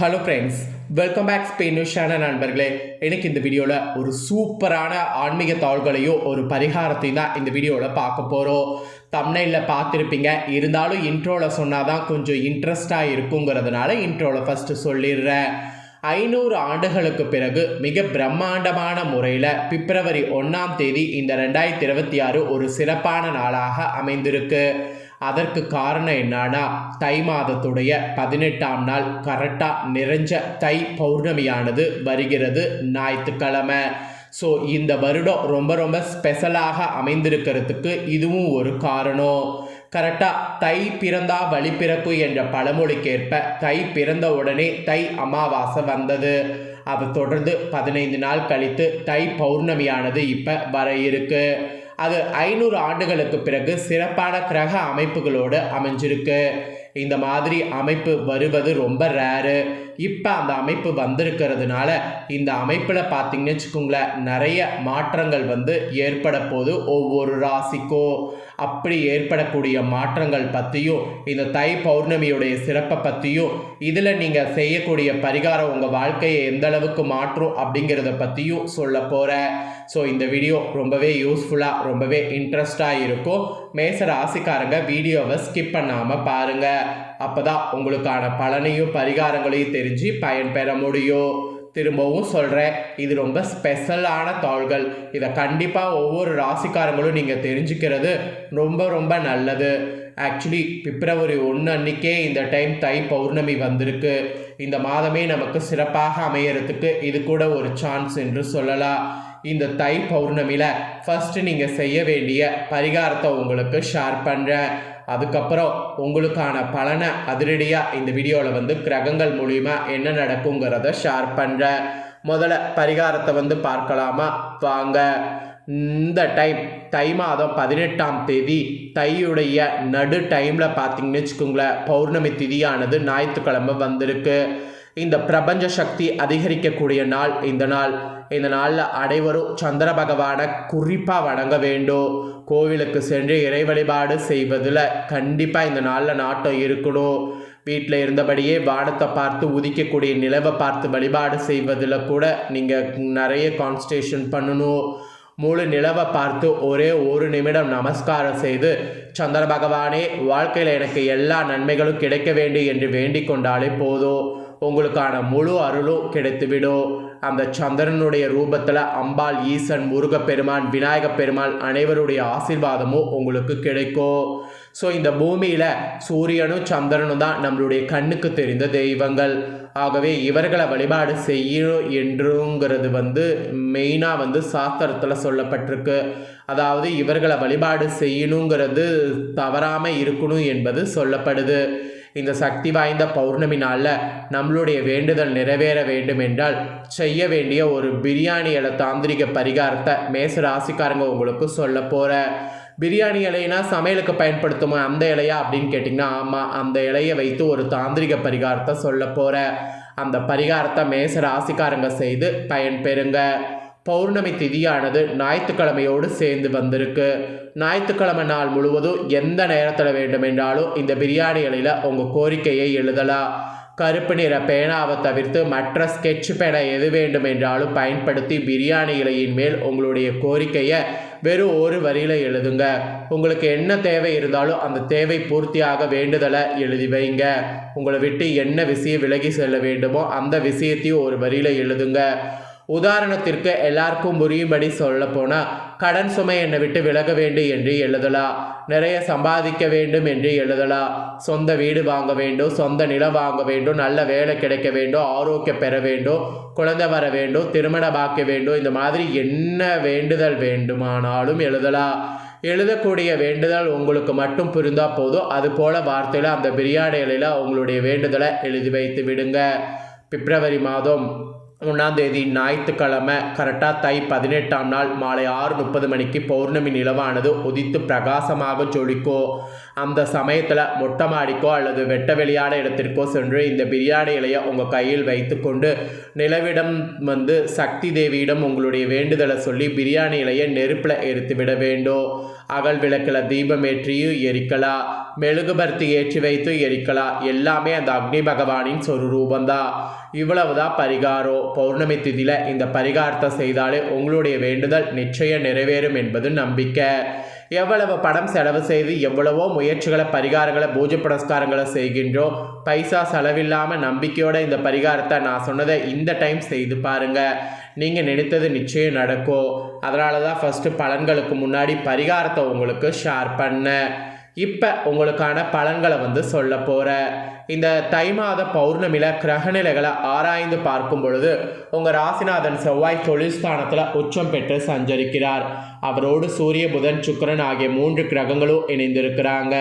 Hello friends welcome back ஸ்பெயினுஷான நண்பர்களே. எனக்கு இந்த வீடியோவில் ஒரு சூப்பரான ஆன்மீக தாள்களையும் ஒரு பரிகாரத்தையும் தான் இந்த வீடியோவில் பார்க்க போகிறோம் தம்னையில் பார்த்துருப்பீங்க. இருந்தாலும் இன்ட்ரோவில் சொன்னால் தான் கொஞ்சம் இன்ட்ரெஸ்டாக இருக்குங்கிறதுனால இன்ட்ரோவில் ஃபஸ்ட்டு சொல்லிடுறேன். ஐநூறு ஆண்டுகளுக்கு பிறகு மிக பிரம்மாண்டமான முறையில் பிப்ரவரி ஒன்றாம் தேதி இந்த ரெண்டாயிரத்தி இருபத்தி ஆறு ஒரு சிறப்பான நாளாக அமைந்திருக்கு. அதற்கு காரணம் என்னன்னா தை மாதத்துடைய பதினெட்டாம் நாள் கரெக்டாக நிறைஞ்ச தை பௌர்ணமியானது வருகிறது ஞாயிற்றுக்கிழமை. ஸோ இந்த வருடம் ரொம்ப ரொம்ப ஸ்பெஷலாக அமைந்திருக்கிறதுக்கு இதுவும் ஒரு காரணம். கரெக்டாக தை பிறந்தா வழி பிறப்பு என்ற பழமொழிக்கேற்ப தை பிறந்த உடனே தை அமாவாசை வந்தது. அதை தொடர்ந்து பதினைந்து நாள் கழித்து தை பௌர்ணமியானது இப்போ வர இருக்குது அது ஐநூறு ஆண்டுகளுக்கு பிறகு சிறப்பான கிரக அமைப்புகளோடு அமைஞ்சிருக்கு. இந்த மாதிரி அமைப்பு வருவது ரொம்ப ரேரு இப்போ அந்த அமைப்பு வந்திருக்கிறதுனால இந்த அமைப்பில் பார்த்தீங்கன்னு வச்சுக்கோங்களேன் நிறைய மாற்றங்கள் வந்து ஏற்பட போது ஒவ்வொரு ராசிக்கோ அப்படி ஏற்படக்கூடிய மாற்றங்கள் பற்றியும் இந்த தை பௌர்ணமியுடைய சிறப்பை பற்றியும் இதில் நீங்கள் செய்யக்கூடிய பரிகாரம் உங்கள் வாழ்க்கையை எந்த அளவுக்கு மாற்றும் அப்படிங்கிறத பற்றியும் சொல்ல போகிறேன் ஸோ இந்த வீடியோ ரொம்பவே யூஸ்ஃபுல்லாக ரொம்பவே இன்ட்ரெஸ்டாக இருக்கும். மேச ராசிக்காரங்க வீடியோவை ஸ்கிப் பண்ணாமல் பாருங்கள் அப்போ தான் உங்களுக்கான பலனையும் பரிகாரங்களையும் தெரிஞ்சு பயன்பெற முடியும் திரும்பவும் சொல்கிறேன் இது ரொம்ப ஸ்பெஷலான தாள்கள். இதை கண்டிப்பாக ஒவ்வொரு ராசிக்காரங்களும் நீங்கள் தெரிஞ்சுக்கிறது ரொம்ப ரொம்ப நல்லது. ஆக்சுவலி பிப்ரவரி ஒன்று அன்னைக்கே இந்த டைம் தை பௌர்ணமி வந்திருக்கு. இந்த மாதமே நமக்கு சிறப்பாக அமையறதுக்கு இது கூட ஒரு சான்ஸ் என்று சொல்லலாம். இந்த தை பௌர்ணமியில் ஃபஸ்ட்டு நீங்கள் செய்ய வேண்டிய பரிகாரத்தை உங்களுக்கு ஷேர் பண்ணுறேன் அதுக்கப்புறம் உங்களுக்கான பலனை அதிரடியாக இந்த வீடியோவில் வந்து கிரகங்கள் மூலிமா என்ன நடக்குங்கிறத ஷேர் பண்ணுறேன் முதல்ல பரிகாரத்தை வந்து பார்க்கலாமா? வாங்க. இந்த டைம் தை மாதம் பதினெட்டாம் தேதி தையுடைய நடு டைமில் பார்த்தீங்கன்னு வச்சுக்கோங்களேன் பௌர்ணமி திதியானது ஞாயிற்றுக்கிழமை வந்திருக்கு. இந்த பிரபஞ்ச சக்தி அதிகரிக்கக்கூடிய நாள் இந்த நாள். இந்த நாளில் அனைவரும் சந்திர பகவானை குறிப்பாக வணங்க வேண்டும். கோவிலுக்கு சென்று இறை வழிபாடு செய்வதில் கண்டிப்பாக இந்த நாளில் நாட்டம் இருக்கணும். வீட்டில் இருந்தபடியே வானத்தை பார்த்து உதிக்கக்கூடிய நிலவை பார்த்து வழிபாடு செய்வதில் கூட நீங்கள் நிறைய கான்சன்ட்ரேஷன் பண்ணணும். முழு நிலவை பார்த்து ஒரே ஒரு நிமிடம் நமஸ்காரம் செய்து சந்திர பகவானே வாழ்க்கையில் எனக்கு எல்லா நன்மைகளும் கிடைக்க வேண்டும் என்று வேண்டிக் கொண்டாலே போதும். உங்களுக்கான முழு அருளும் கிடைத்துவிடும். அந்த சந்திரனுடைய ரூபத்தில் அம்பாள் ஈசன் முருகப்பெருமான் விநாயகப் பெருமாள் அனைவருடைய ஆசிர்வாதமும் உங்களுக்கு கிடைக்கும். ஸோ இந்த பூமியில் சூரியனும் சந்திரனும் தான் நம்மளுடைய கண்ணுக்கு தெரிந்த தெய்வங்கள். ஆகவே இவர்களை வழிபாடு செய்யணும் என்றுங்கிறது வந்து மெயினாக வந்து சாஸ்திரத்தில் சொல்லப்பட்டிருக்கு. அதாவது இவர்களை வழிபாடு செய்யணுங்கிறது தவறாமல் இருக்கணும் என்பது சொல்லப்படுது. இந்த சக்தி வாய்ந்த பௌர்ணமி நாளில் நம்மளுடைய வேண்டுதல் நிறைவேற வேண்டும் என்றால் செய்ய வேண்டிய ஒரு பிரியாணி இலை தாந்திரிக பரிகாரத்தை மேச ராசிக்காரங்க உங்களுக்கு சொல்ல போகிற பிரியாணி இலைனா சமையலுக்கு பயன்படுத்துமா அந்த இலையா அப்படின்னு கேட்டிங்கன்னா ஆமாம் அந்த இலையை வைத்து ஒரு தாந்திரிக பரிகாரத்தை சொல்ல போகிற அந்த பரிகாரத்தை மேச ராசிக்காரங்க செய்து பயன்பெறுங்க. பௌர்ணமி திதியானது ஞாயிற்றுக்கிழமையோடு சேர்ந்து வந்திருக்கு. ஞாயிற்றுக்கிழமை நாள் முழுவதும் எந்த நேரத்தில் வேண்டுமென்றாலும் இந்த பிரியாணிகளில் உங்கள் கோரிக்கையை எழுதலாம். கருப்பு நிற பேனாவை தவிர்த்து மற்ற ஸ்கெட்ச் பேனை எது வேண்டுமென்றாலும் பயன்படுத்தி பிரியாணி இலையின் மேல் உங்களுடைய கோரிக்கையை வெறும் ஒரு வரியில் எழுதுங்க. உங்களுக்கு என்ன தேவை இருந்தாலும் அந்த தேவை பூர்த்தியாக வேண்டுதலை எழுதி வைங்க. உங்களை விட்டு என்ன விஷயம் விலகி செல்ல வேண்டுமோ அந்த விஷயத்தையும் ஒரு வரியில் எழுதுங்க. உதாரணத்திற்கு எல்லாருக்கும் புரியும்படி சொல்ல போனால் கடன் சுமை என்னை விட்டு விலக வேண்டும் என்று எழுதலாம் நிறைய சம்பாதிக்க வேண்டும் என்று எழுதலாம் சொந்த வீடு வாங்க வேண்டும் சொந்த நிலம் வாங்க வேண்டும் நல்ல வேலை கிடைக்க வேண்டும் ஆரோக்கியம் பெற வேண்டும் குழந்தை வர வேண்டும் திருமணம் பாக்க வேண்டும் இந்த மாதிரி என்ன வேண்டுதல் வேண்டுமானாலும் எழுதலாம் எழுதக்கூடிய வேண்டுதல் உங்களுக்கு மட்டும் புரிந்தால் போதும். அது போல் வார்த்தையில் அந்த பிரியாணி இலையில் உங்களுடைய வேண்டுதலை எழுதி வைத்து விடுங்க. பிப்ரவரி மாதம் ஒன்றாந்தேதி ஞாயிற்றுக்கிழமை கரெக்டாக தை பதினெட்டாம் நாள் மாலை ஆறு முப்பது மணிக்கு பௌர்ணமி நிலவானது உதித்து பிரகாசமாக ஜொலிக்கோ. அந்த சமயத்தில் மொட்டை மாடிக்கோ அல்லது வெட்ட வெளியான இடத்திற்கோ சென்று இந்த பிரியாணி இலையை உங்கள் கையில் வைத்துக்கொண்டு நிலவிடம் வந்து சக்தி தேவியிடம் உங்களுடைய வேண்டுதலை சொல்லி பிரியாணி இலையை நெருப்பில் எரித்து விட வேண்டும் அகல் விளக்கில் தீபம் ஏற்றியும் எரிக்கலாம் மெழுகுபர்த்தி ஏற்றி வைத்து எரிக்கலாம் எல்லாமே அந்த அக்னி பகவானின் சொருரூபந்தான் இவ்வளவுதான் பரிகாரம் பௌர்ணமி திதியில் இந்த பரிகாரத்தை செய்தாலே உங்களுடைய வேண்டுதல் நிச்சயம் நிறைவேறும் என்பது நம்பிக்கை. எவ்வளவு பணம் செலவு செய்து எவ்வளவோ முயற்சிகளை பரிகாரங்களை பூஜை புரஸ்காரங்களை செய்கின்றோம் பைசா செலவில்லாமல் நம்பிக்கையோட இந்த பரிகாரத்தை நான் சொன்னதை இந்த டைம் செய்து பாருங்கள் நீங்கள் நினைத்தது நிச்சயம் நடக்கும் அதனால தான் ஃபஸ்ட்டு பலன்களுக்கு முன்னாடி பரிகாரத்தை உங்களுக்கு ஷேர் பண்ணேன் இப்போ உங்களுக்கான பலன்களை வந்து சொல்ல போகிறேன் இந்த தை மாத பௌர்ணமியில் கிரகநிலைகளை ஆராய்ந்து பார்க்கும் பொழுது உங்கள் ராசிநாதன் செவ்வாய் தொழில் ஸ்தானத்தில் உச்சம் பெற்று சஞ்சரிக்கிறார். அவரோடு சூரிய புதன் சுக்கரன் ஆகிய மூன்று கிரகங்களும் இணைந்திருக்கிறாங்க.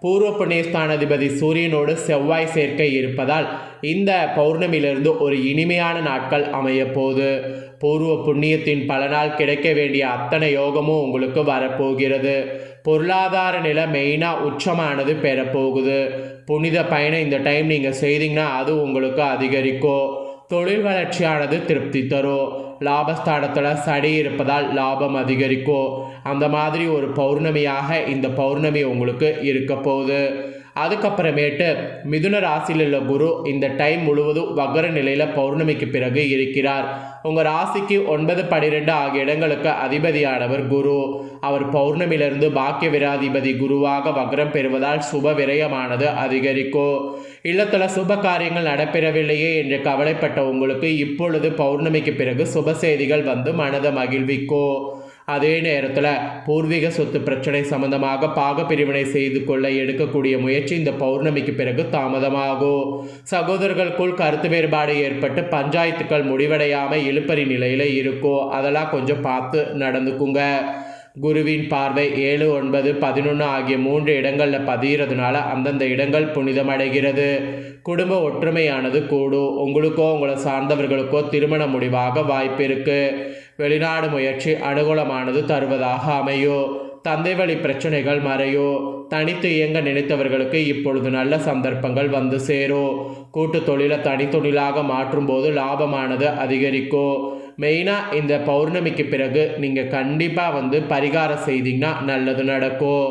பூர்வ புண்ணியஸ்தானாதிபதி சூரியனோடு செவ்வாய் சேர்க்கை இருப்பதால் இந்த பௌர்ணமியிலிருந்து ஒரு இனிமையான நாட்கள் அமையப்போகுது. பூர்வ புண்ணியத்தின் பலனால் கிடைக்க வேண்டிய அத்தனை யோகமும் உங்களுக்கு வரப்போகிறது. பொருளாதார நிலை மெயினாக உச்சமானது பெறப்போகுது. புனித பயணம் இந்த டைம் நீங்கள் செய்தீங்கன்னா அது உங்களுக்கு அதிகரிக்கும். தொழில் வளர்ச்சியானது திருப்தி தரும். லாபஸ்தானத்தில் சடி இருப்பதால் லாபம் அதிகரிக்கும். அந்த மாதிரி ஒரு பௌர்ணமியாக இந்த பௌர்ணமி உங்களுக்கு இருக்க போகுது. அதுக்கப்புறமேட்டு மிதுன ராசியில் உள்ள குரு இந்த டைம் முழுவதும் வக்கர நிலையில் பௌர்ணமிக்கு பிறகு இருக்கிறார். உங்கள் ராசிக்கு ஒன்பது பனிரெண்டு ஆகிய இடங்களுக்கு அதிபதியானவர் குரு. அவர் பௌர்ணமியிலிருந்து பாக்கிய விராதிபதி குருவாக வக்ரம் பெறுவதால் சுப விரயமானது அதிகரிக்கும். இல்லத்தில் சுப காரியங்கள் நடைபெறவில்லையே என்று கவலைப்பட்ட உங்களுக்கு இப்பொழுது பௌர்ணமிக்கு பிறகு சுப செய்திகள் வந்து மனதை மகிழ்விக்கும். அதே நேரத்தில் பூர்வீக சொத்து பிரச்சனை சம்பந்தமாக பாக பிரிவினை செய்து கொள்ள எடுக்கக்கூடிய முயற்சி இந்த பௌர்ணமிக்கு பிறகு தாமதமாகும். சகோதரர்களுக்குள் கருத்து வேறுபாடு ஏற்பட்டு பஞ்சாயத்துக்கள் முடிவடையாமல் இழுப்பறி நிலையில் இருக்கும். அதெல்லாம் கொஞ்சம் பார்த்து நடந்துக்குங்க. குருவின் பார்வை ஏழு ஒன்பது பதினொன்று ஆகிய மூன்று இடங்களில் பதிகிறதுனால அந்தந்த இடங்கள் புனிதமடைகிறது. குடும்ப ஒற்றுமையானது கூடும். உங்களுக்கோ உங்களை சார்ந்தவர்களுக்கோ திருமண முடிவாக வாய்ப்பு இருக்குது வெளிநாடு முயற்சி அனுகூலமானது தருவதாக அமையும் தந்தை வழி பிரச்சனைகள் மறையோ? தனித்து இயங்க நினைத்தவர்களுக்கு இப்பொழுது நல்ல சந்தர்ப்பங்கள் வந்து சேரும் கூட்டு தொழிலை தனித்தொழிலாக மாற்றும் போது லாபமானது அதிகரிக்கும் மெயினாக இந்த பௌர்ணமிக்கு பிறகு நீங்கள் கண்டிப்பாக வந்து பரிகாரம் செய்தீங்கன்னா நல்லது நடக்கும்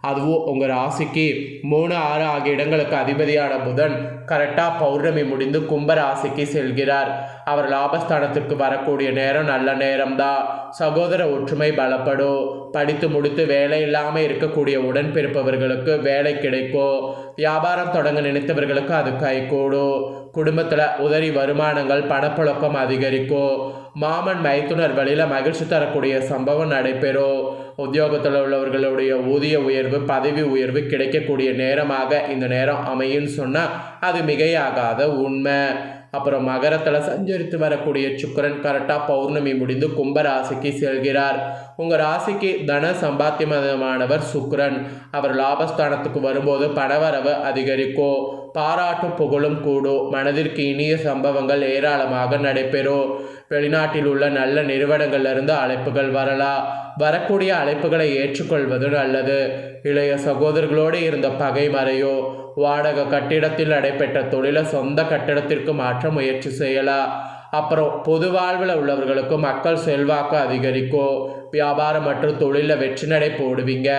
அதுவும் உங்கள் ராசிக்கு மூணு ஆறு ஆகிய இடங்களுக்கு அதிபதியான புதன் கரெக்டாக பௌர்ணமி முடிந்து கும்பராசிக்கு செல்கிறார். அவர் லாபஸ்தானத்திற்கு வரக்கூடிய நேரம் நல்ல நேரம்தான் சகோதர ஒற்றுமை பலப்படும் படித்து முடித்து வேலை இல்லாமல் இருக்கக்கூடிய உடன்பிறப்பவர்களுக்கு வேலை கிடைக்கும் வியாபாரம் தொடங்க நினைத்தவர்களுக்கு அது கைகூடும் குடும்பத்தில் உதறி வருமானங்கள் பணப்புழக்கம் அதிகரிக்கும் மாமன் மைத்துனர் வழியில் மகிழ்ச்சி தரக்கூடிய சம்பவம் நடைபெறும் உத்தியோகத்தில் உள்ளவர்களுடைய ஊதிய உயர்வு பதவி உயர்வு கிடைக்கக்கூடிய நேரமாக இந்த நேரம் அமையும்னு சொன்னால் அது மிகையாகாத உண்மை. அப்புறம் மகரத்தில் சஞ்சரித்து வரக்கூடிய சுக்கரன் கரெக்டாக பௌர்ணமி முடிந்து கும்பராசிக்கு செல்கிறார். உங்கள் ராசிக்கு தன சம்பாத்தியமானவர் சுக்கரன். அவர் லாபஸ்தானத்துக்கு வரும்போது பணவரவு அதிகரிக்கும். பாராட்டும் புகழும் கூடும். மனதிற்கு இனிய சம்பவங்கள் ஏராளமாக நடைபெறும். வெளிநாட்டில் உள்ள நல்ல நிறுவனங்களிலிருந்து அழைப்புகள் வரலாம். வரக்கூடிய அழைப்புகளை ஏற்றுக்கொள்வது நல்லது. இளைய சகோதரர்களோடு இருந்த பகை மறையோ வாடகை கட்டிடத்தில் நடைபெற்ற தொழிலை சொந்த கட்டிடத்திற்கு மாற்ற முயற்சி செய்யலாம் அப்புறம் பொது வாழ்வில் உள்ளவர்களுக்கு மக்கள் செல்வாக்கு அதிகரிக்கும் வியாபாரம் மற்றும் தொழிலில் வெற்றி நடை போடுவீங்க.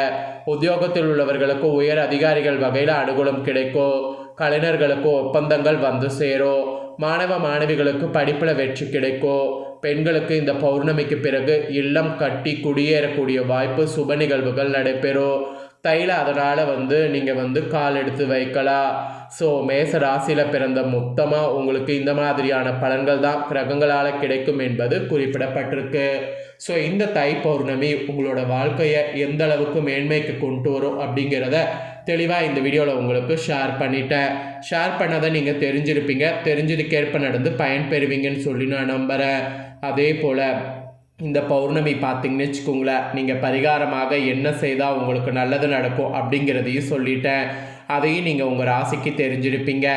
உத்தியோகத்தில் உள்ளவர்களுக்கு உயர் அதிகாரிகள் வகையில் அனுகூலம் கிடைக்கும் கலைஞர்களுக்கு ஒப்பந்தங்கள் வந்து சேரும் மாணவ மாணவிகளுக்கு படிப்பில் வெற்றி கிடைக்கும் பெண்களுக்கு இந்த பௌர்ணமிக்கு பிறகு இல்லம் கட்டி குடியேறக்கூடிய வாய்ப்பு சுப நிகழ்வுகள் நடைபெறும் தைல அதனால் வந்து நீங்கள் வந்து கால் எடுத்து வைக்கலாம் ஸோ மேச ராசியில் பிறந்த மொத்தமாக உங்களுக்கு இந்த மாதிரியான பலன்கள் தான் கிரகங்களால் கிடைக்கும் என்பது குறிப்பிடப்பட்டிருக்கு. ஸோ இந்த தை பௌர்ணமி உங்களோட வாழ்க்கையை எந்த அளவுக்கு மேன்மைக்கு கொண்டு வரும் அப்படிங்கிறத தெளிவாக இந்த வீடியோவில் உங்களுக்கு ஷேர் பண்ணிட்டேன். ஷேர் பண்ணதை நீங்கள் தெரிஞ்சிருப்பீங்க. தெரிஞ்சதுக்கேற்ப நடந்து பயன்பெறுவீங்கன்னு சொல்லி நான் நம்புகிறேன் அதே போல் இந்த பௌர்ணமி பார்த்தீங்கன்னு வச்சுக்கோங்களேன் நீங்கள் பரிகாரமாக என்ன செய்தால் உங்களுக்கு நல்லது நடக்கும் அப்படிங்கிறதையும் சொல்லிட்டேன். அதையும் நீங்கள் உங்கள் ராசிக்கு தெரிஞ்சிருப்பீங்க.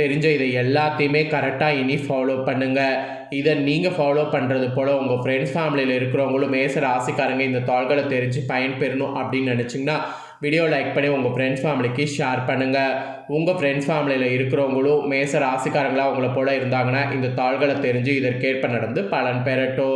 தெரிஞ்ச இதை எல்லாத்தையுமே கரெக்டாக இனி ஃபாலோ பண்ணுங்கள் இதை நீங்கள் ஃபாலோ பண்ணுறது போல் உங்கள் ஃப்ரெண்ட்ஸ் ஃபேமிலியில் இருக்கிறவங்களும் மேச ராசிக்காரங்க இந்த தாள்களை தெரிஞ்சு பயன்பெறணும் அப்படின்னு நினச்சிங்கன்னா வீடியோ லைக் பண்ணி உங்கள் ஃப்ரெண்ட்ஸ் ஃபேமிலிக்கு ஷேர் பண்ணுங்கள் உங்கள் ஃப்ரெண்ட்ஸ் ஃபேமிலியில் இருக்கிறவங்களும் மேச ராசிக்காரங்களாக உங்களை போல் இருந்தாங்கன்னா இந்த தாள்களை தெரிஞ்சு இதற்கேற்ப நடந்து பலன் பெறட்டும்.